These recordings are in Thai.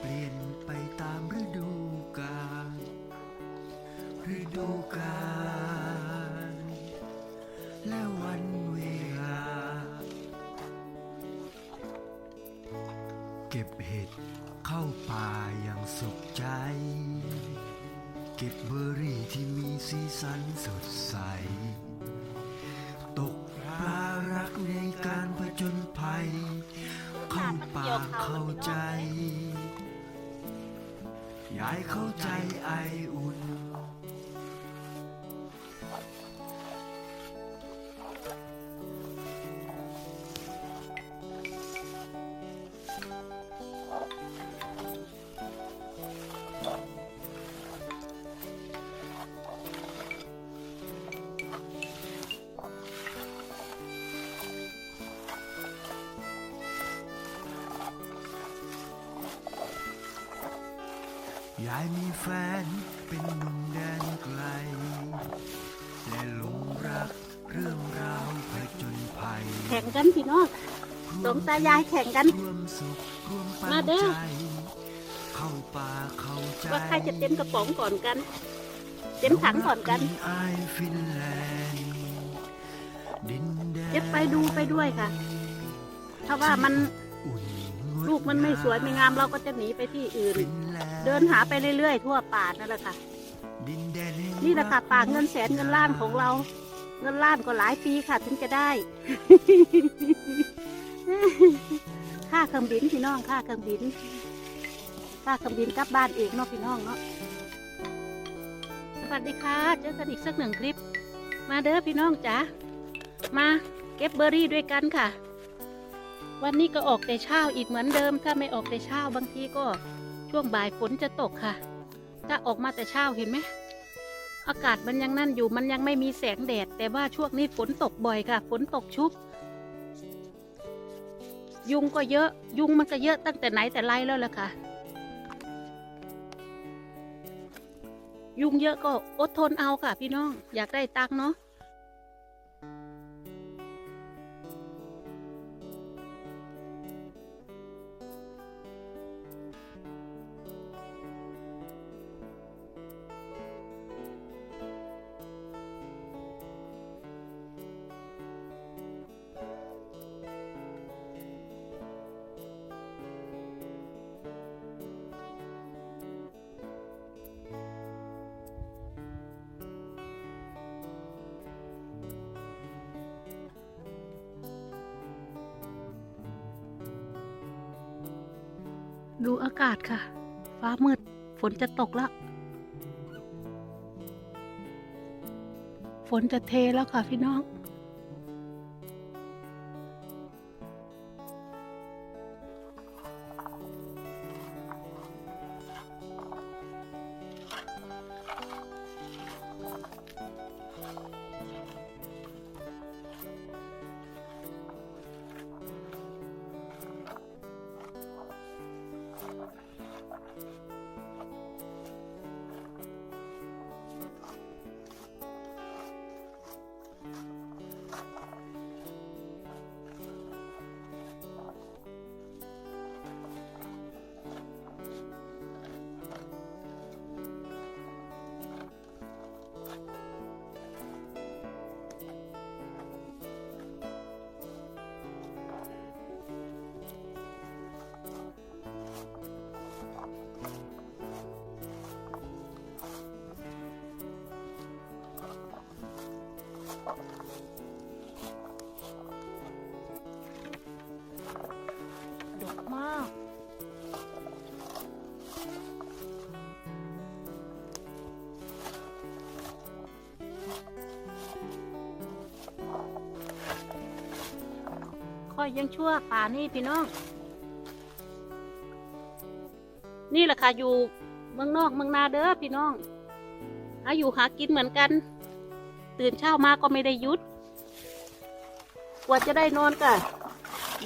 เปลี่ยนไปตามฤดูกาลฤดูกาลและวันเวลา เก็บเห็ดเข้าป่าอย่างสุขใจ เก็บเบอร์รี่ที่มีสีสันสดใส ตกปลารักในการผจญภัย เข้าป่าเข้าใจ ยายเข้าใจไออุ่น ยายมีแฟนเป็นหนุ่มแดนไกล และหลงรักเรื่องราวผจญภัยแข่งกันพี่น้องสองตายายแข่งกันร่วมสุขร่วมปันมาเด้อ ใจเข้าป่าเข้าใจว่าใครจะเต็มกระป๋องก่อนกัน เต็มถังก่อนกัน ไอายฟินแลนด์ดินแดนเจะไปดูไปด้วยค่ะ ถ้าว่ามันอุ่นงดลูกมันไม่สวยไม่งามเราก็จะหนีไปที่อื่น ฟินแลนด์ เดินหาไปเรื่อยๆ ทั่วป่านั่นแหละค่ะดินแดนแห่งนี่แหละค่ะรักป่าเงินแสนเงินล้านของเรา เงินล้านก็หลายปีค่ะ ถึงจะได้ ค่าเครื่องบินพี่น้องค่าเครื่องบิน ค่าเครื่องบินกลับบ้านเองเนาะพี่น้องเนาะสวัสดีค่ะเจอกันอีกสักหนึ่งคลิป มาเด้อพี่น้องจ๋ามาเก็บเบอร์รี่ด้วยกันค่ะ วันนี้ก็ออกแต่เช้าอีกเหมือนเดิม ถ้าไม่ออกแต่เช้าบางทีก็ ช่วงบ่ายฝนจะตกค่ะ ถ้าออกมาแต่เช้าเห็นไหม อากาศมันยังนั่นอยู่มันยังไม่มีแสงแดด แต่ว่าช่วงนี้ฝนตกบ่อยค่ะ ฝนตกชุบ ยุงก็เยอะ ยุงมันก็เยอะตั้งแต่ไหนแต่ไรแล้วล่ะค่ะ ยุงเยอะก็อดทนเอาค่ะพี่น้อง อยากได้ตังเนาะ ดูอากาศค่ะ ฟ้ามืด ฝนจะตกแล้ว ฝนจะเทแล้วค่ะพี่น้อง ค่อยยังชั่วป่านี่พี่น้อง นี่แหละค่ะอยู่เมืองนอกเมืองนาเด้อพี่น้องหาอยู่หากินเหมือนกัน ตื่นเช้ามาก็ไม่ได้หยุดกว่าจะได้นอนก็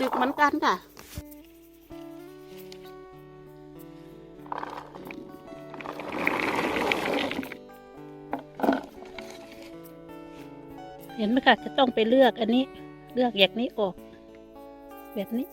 ดึกเหมือนกันค่ะ เห็นไหมคะจะต้องไปเลือกอันนี้ เลือกอย่างนี้ออก แบบนี้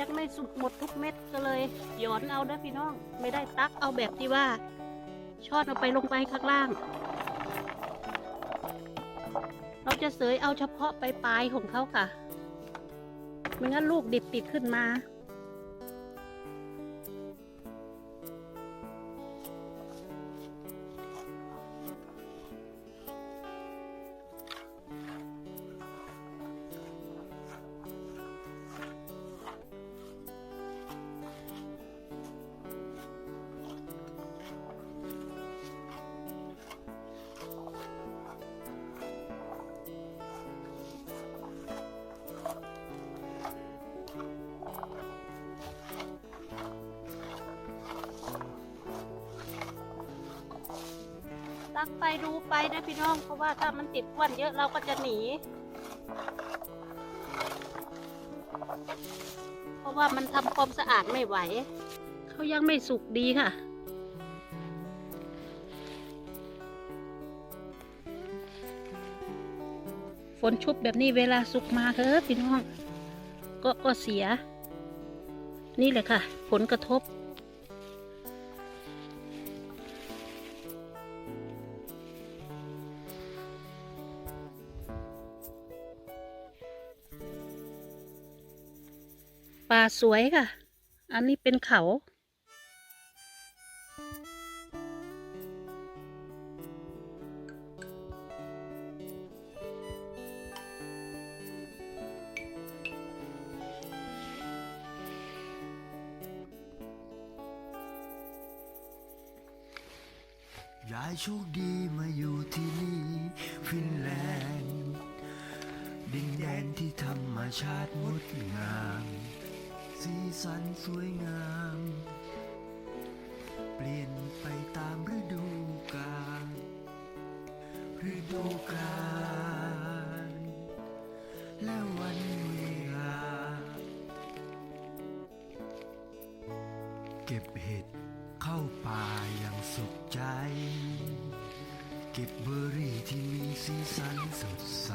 ยังไม่สุกหมดทุกเม็ดก็เลย หยอนเอาเด้อพี่น้อง ไม่ได้ตักเอาแบบที่ว่าชอดเอาไปลงไปข้างล่าง เราจะเสยเอาเฉพาะปลายๆของเขาค่ะ ไม่งั้นลูกดิบติดขึ้นมา ตักไปดูไปนะพี่น้อง เพราะว่าถ้ามันติดควันเยอะเราก็จะหนี เพราะว่ามันทำความสะอาดไม่ไหว เขายังไม่สุกดีค่ะฝนชุบแบบนี้เวลาสุกมาเถอะพี่น้อง ก็ก็เสีย นี่แหละค่ะ ผลกระทบ สวยค่ะ อันนี้เป็นเขา ยายโชคดีมาอยู่ที่นี่ฟินแลนด์ดินแดนที่ธรรมชาติงดงาม สีสันสวยงาม เปลี่ยนไปตามฤดูกาลฤดูกาลและวันเวลา เก็บเห็ดเข้าป่าอย่างสุขใจ เก็บเบอร์รี่ที่มีสีสันสดใส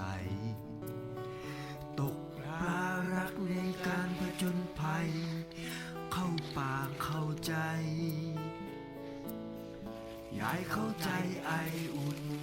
ายเข้าใจไออุ่น